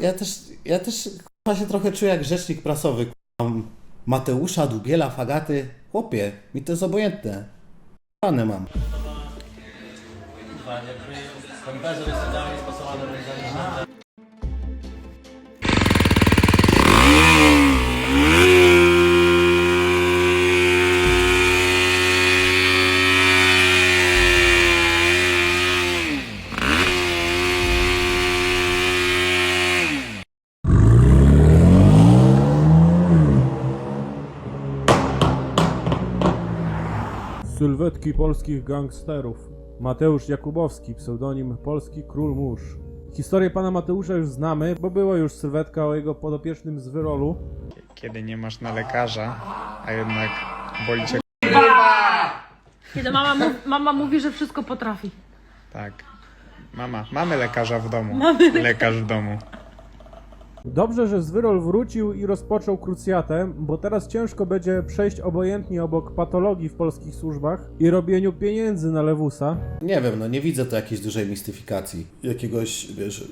Ja też, ja też się trochę czuję jak rzecznik prasowy. kurwa. Mateusza, Dubiela, Fagaty. Chłopie, mi to jest obojętne. Pane mam. Sylwetki polskich gangsterów. Mateusz Jakubowski, pseudonim Polski Król Mórz. Historię pana Mateusza już znamy, bo była już sylwetka o jego podopiecznym z Wyrolu. kiedy nie masz na lekarza, a jednak boli cię Kiedy mama, mów, mama mówi, że wszystko potrafi. tak. Mama, mamy lekarza w domu. Lekarz w domu. Dobrze, że Zwyrol wrócił i rozpoczął krucjatę, bo teraz ciężko będzie przejść obojętnie obok patologii w polskich służbach i robieniu pieniędzy na Lewusa. Nie wiem, no nie widzę tu jakiejś dużej mistyfikacji. Jakiegoś, wiesz...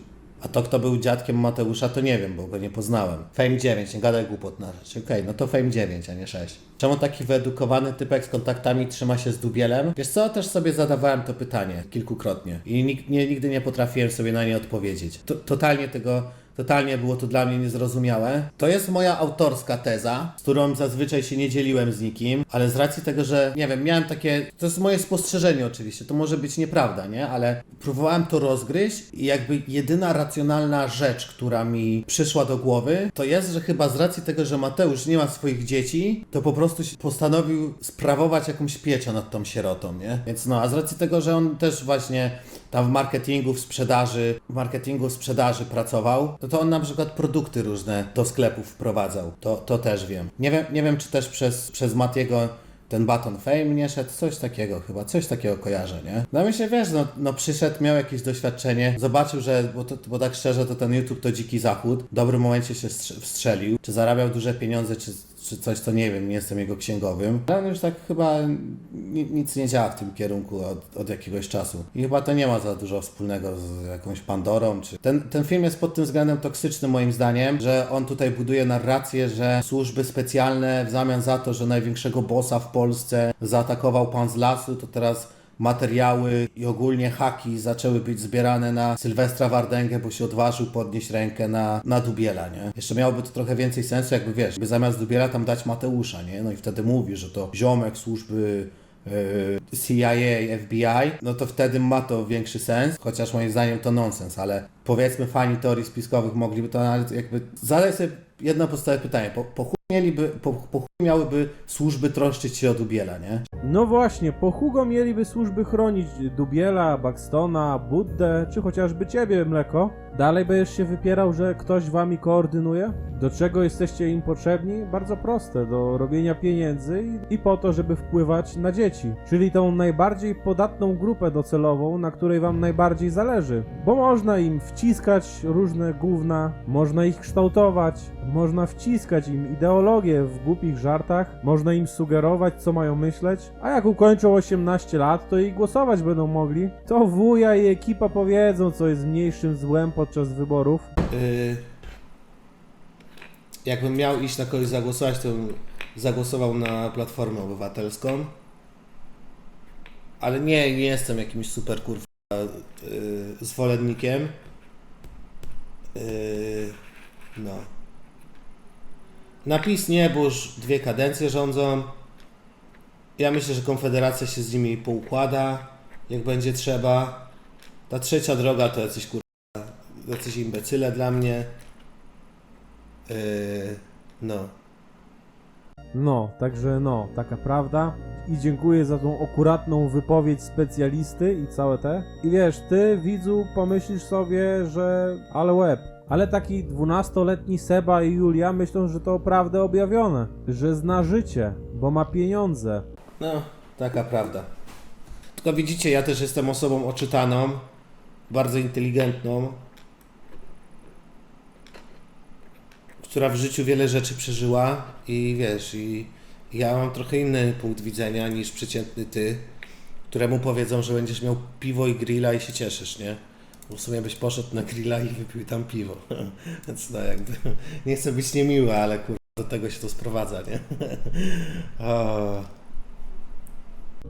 A to, kto był dziadkiem Mateusza, to nie wiem, bo go nie poznałem. Fame 9, nie gadaj głupot na rzecz. Okej, no to Fame 9, a nie 6. Czemu taki wyedukowany typek z kontaktami trzyma się z dubielem? Wiesz co, też sobie zadawałem to pytanie kilkukrotnie i nig- nie, nigdy nie potrafiłem sobie na nie odpowiedzieć. To, totalnie tego Totalnie było to dla mnie niezrozumiałe. To jest moja autorska teza, z którą zazwyczaj się nie dzieliłem z nikim, ale z racji tego, że nie wiem, miałem takie. To jest moje spostrzeżenie oczywiście, to może być nieprawda, nie? Ale próbowałem to rozgryźć i jakby jedyna racjonalna rzecz, która mi przyszła do głowy, to jest, że chyba z racji tego, że Mateusz nie ma swoich dzieci, to po prostu postanowił sprawować jakąś pieczę nad tą sierotą, nie? Więc no, a z racji tego, że on też właśnie tam w marketingu, w sprzedaży, w marketingu, w sprzedaży pracował, no to on na przykład produkty różne do sklepów wprowadzał. To, to też wiem. Nie wiem, nie wiem czy też przez, przez Matiego ten baton fame nie szedł, coś takiego chyba, coś takiego kojarzę, nie? No myślę, wiesz, no, no przyszedł, miał jakieś doświadczenie, zobaczył, że, bo, to, bo tak szczerze, to ten YouTube to dziki zachód, w dobrym momencie się strze- wstrzelił, czy zarabiał duże pieniądze, czy, czy coś, to nie wiem, nie jestem jego księgowym. Ale już tak chyba ni, nic nie działa w tym kierunku od, od jakiegoś czasu. I chyba to nie ma za dużo wspólnego z jakąś Pandorą, czy... Ten, ten film jest pod tym względem toksyczny moim zdaniem, że on tutaj buduje narrację, że służby specjalne w zamian za to, że największego bossa w Polsce zaatakował pan z lasu, to teraz materiały i ogólnie haki zaczęły być zbierane na Sylwestra Wardęgę, bo się odważył podnieść rękę na, na Dubiela, nie? Jeszcze miałoby to trochę więcej sensu, jakby wiesz, by zamiast Dubiela tam dać Mateusza, nie? No i wtedy mówi, że to ziomek służby e, CIA, FBI, no to wtedy ma to większy sens, chociaż moim zdaniem to nonsens, ale powiedzmy fani teorii spiskowych mogliby to nawet jakby zadaj sobie jedno podstawowe pytanie, po, po mieliby, po, po miałyby służby troszczyć się o Dubiela, nie? No właśnie, po Hugo mieliby służby chronić Dubiela, Buxtona, Buddę, czy chociażby ciebie, Mleko. Dalej będziesz się wypierał, że ktoś wami koordynuje? Do czego jesteście im potrzebni? Bardzo proste, do robienia pieniędzy i, po to, żeby wpływać na dzieci. Czyli tą najbardziej podatną grupę docelową, na której wam najbardziej zależy. Bo można im wciskać różne gówna, można ich kształtować, można wciskać im ideologię w głupich żartach, można im sugerować, co mają myśleć, a jak ukończą 18 lat, to i głosować będą mogli. To wuja i ekipa powiedzą, co jest mniejszym złem podczas wyborów. Yy, jakbym miał iść na kogoś zagłosować, to bym zagłosował na Platformę Obywatelską. Ale nie, nie jestem jakimś super kurwa yy, zwolennikiem. Yy, no. Napis nie, bo już dwie kadencje rządzą. Ja myślę, że Konfederacja się z nimi poukłada, jak będzie trzeba. Ta trzecia droga to jacyś kurwa jacyś imbecyle dla mnie. Yy, no. No, także no, taka prawda. I dziękuję za tą akuratną wypowiedź specjalisty i całe te. I wiesz, ty, widzu, pomyślisz sobie, że ale łeb. Ale taki 12-letni Seba i Julia myślą, że to prawdę objawione. Że zna życie, bo ma pieniądze. No, taka prawda. Tylko widzicie, ja też jestem osobą oczytaną, bardzo inteligentną, która w życiu wiele rzeczy przeżyła i wiesz, i ja mam trochę inny punkt widzenia niż przeciętny ty, któremu powiedzą, że będziesz miał piwo i grilla i się cieszysz, nie? W sumie byś poszedł na grilla i wypił tam piwo. Więc no jakby, nie chcę być niemiły, ale do tego się to sprowadza, nie? o,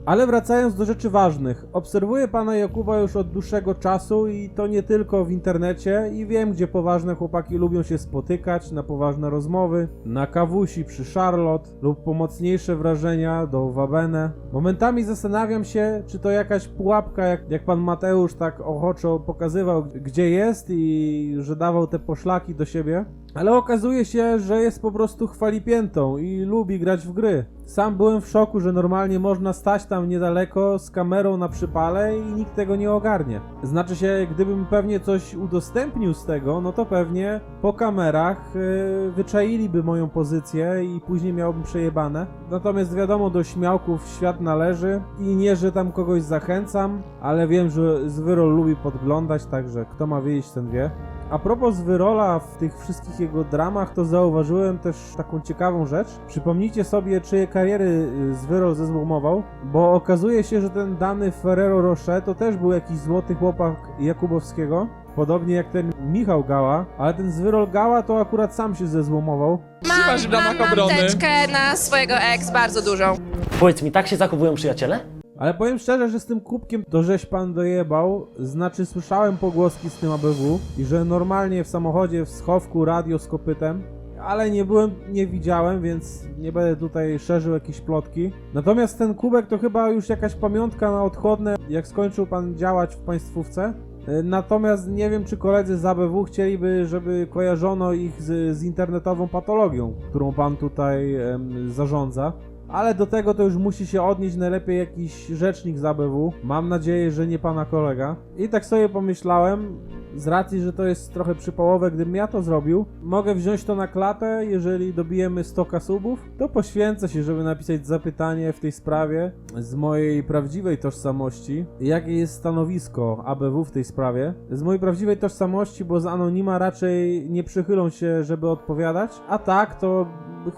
Ale wracając do rzeczy ważnych, obserwuję pana Jakuba już od dłuższego czasu i to nie tylko w internecie i wiem, gdzie poważne chłopaki lubią się spotykać na poważne rozmowy, na kawusi przy Charlotte lub po mocniejsze wrażenia do Wabene. Momentami zastanawiam się, czy to jakaś pułapka, jak, jak pan Mateusz tak ochoczo pokazywał, gdzie jest i że dawał te poszlaki do siebie. Ale okazuje się, że jest po prostu chwalipiętą i lubi grać w gry. Sam byłem w szoku, że normalnie można stać tam niedaleko z kamerą na przypale i nikt tego nie ogarnie. Znaczy się, gdybym pewnie coś udostępnił z tego, no to pewnie po kamerach yy, wyczailiby moją pozycję i później miałbym przejebane. Natomiast wiadomo, do śmiałków świat należy i nie, że tam kogoś zachęcam, ale wiem, że Zwyrol lubi podglądać, także kto ma wiedzieć, ten wie. A propos Wyrola w tych wszystkich jego dramach, to zauważyłem też taką ciekawą rzecz. Przypomnijcie sobie, czyje kariery y, Zwyrol zezłomował, bo okazuje się, że ten dany Ferrero Rocher to też był jakiś złoty chłopak Jakubowskiego. Podobnie jak ten Michał Gała, ale ten Zwyrol Gała to akurat sam się zezłomował. Mam, mam, mam teczkę na swojego ex, bardzo dużą. Powiedz mi, tak się zachowują przyjaciele? Ale powiem szczerze, że z tym kubkiem to żeś pan dojebał. Znaczy słyszałem pogłoski z tym ABW i że normalnie w samochodzie w schowku radio z kopytem. Ale nie byłem, nie widziałem, więc nie będę tutaj szerzył jakieś plotki. Natomiast ten kubek to chyba już jakaś pamiątka na odchodne, jak skończył pan działać w państwówce. E, Natomiast nie wiem, czy koledzy z ABW chcieliby, żeby kojarzono ich z, z internetową patologią, którą pan tutaj em, zarządza. Ale do tego to już musi się odnieść najlepiej jakiś rzecznik z ABW. Mam nadzieję, że nie pana kolega. I tak sobie pomyślałem, z racji, że to jest trochę przypałowe, gdybym ja to zrobił, mogę wziąć to na klatę, jeżeli dobijemy 100 subów, to poświęcę się, żeby napisać zapytanie w tej sprawie z mojej prawdziwej tożsamości. Jakie jest stanowisko ABW w tej sprawie? Z mojej prawdziwej tożsamości, bo z anonima raczej nie przychylą się, żeby odpowiadać, a tak to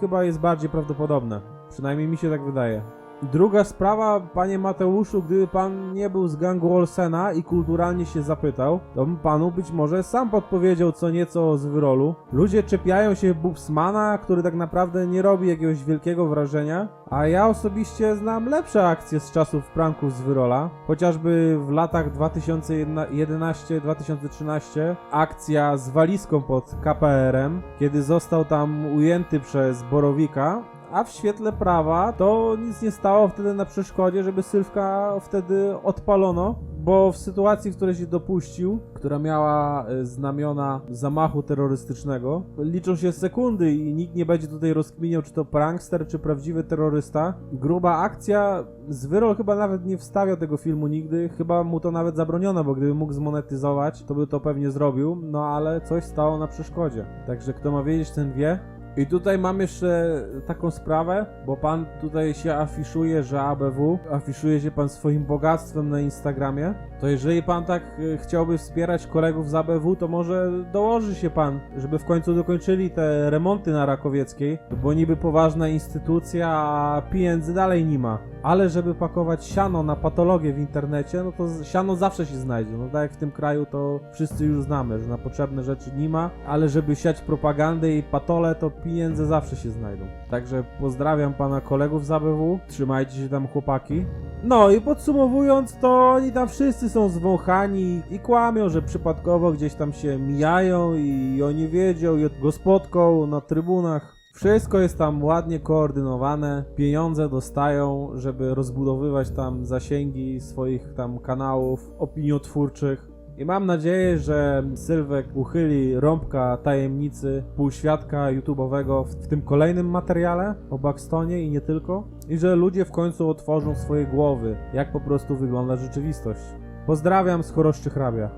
chyba jest bardziej prawdopodobne. Przynajmniej mi się tak wydaje. Druga sprawa, panie Mateuszu, gdyby pan nie był z gangu Olsena i kulturalnie się zapytał, to bym panu być może sam podpowiedział co nieco z wyrolu. Ludzie czepiają się Bubsmana, który tak naprawdę nie robi jakiegoś wielkiego wrażenia, a ja osobiście znam lepsze akcje z czasów pranków z wyrola. Chociażby w latach 2011-2013 akcja z walizką pod KPR-em, kiedy został tam ujęty przez Borowika, a w świetle prawa to nic nie stało wtedy na przeszkodzie, żeby Sylwka wtedy odpalono, bo w sytuacji, w której się dopuścił, która miała e, znamiona zamachu terrorystycznego, liczą się sekundy i nikt nie będzie tutaj rozkminiał, czy to prankster, czy prawdziwy terrorysta. Gruba akcja, Zwyrol chyba nawet nie wstawiał tego filmu nigdy, chyba mu to nawet zabroniono, bo gdyby mógł zmonetyzować, to by to pewnie zrobił, no ale coś stało na przeszkodzie. Także kto ma wiedzieć, ten wie. I tutaj mam jeszcze taką sprawę, bo pan tutaj się afiszuje, że ABW, afiszuje się pan swoim bogactwem na Instagramie. To jeżeli pan tak e, chciałby wspierać kolegów z ABW, to może dołoży się pan, żeby w końcu dokończyli te remonty na Rakowieckiej, bo niby poważna instytucja, a pieniędzy dalej nie ma. Ale żeby pakować siano na patologię w internecie, no to siano zawsze się znajdzie. No tak jak w tym kraju to wszyscy już znamy, że na potrzebne rzeczy nie ma, ale żeby siać propagandę i patole, to pieniądze zawsze się znajdą. Także pozdrawiam pana kolegów z ABW, trzymajcie się tam chłopaki. No i podsumowując, to oni tam wszyscy są zwąchani i kłamią, że przypadkowo gdzieś tam się mijają i oni wiedział i go spotką na trybunach. Wszystko jest tam ładnie koordynowane, pieniądze dostają, żeby rozbudowywać tam zasięgi swoich tam kanałów opiniotwórczych. I mam nadzieję, że Sylwek uchyli rąbka tajemnicy półświadka YouTube'owego w, tym kolejnym materiale o Buxtonie i nie tylko. I że ludzie w końcu otworzą swoje głowy, jak po prostu wygląda rzeczywistość. Pozdrawiam z Choroszczy Hrabia.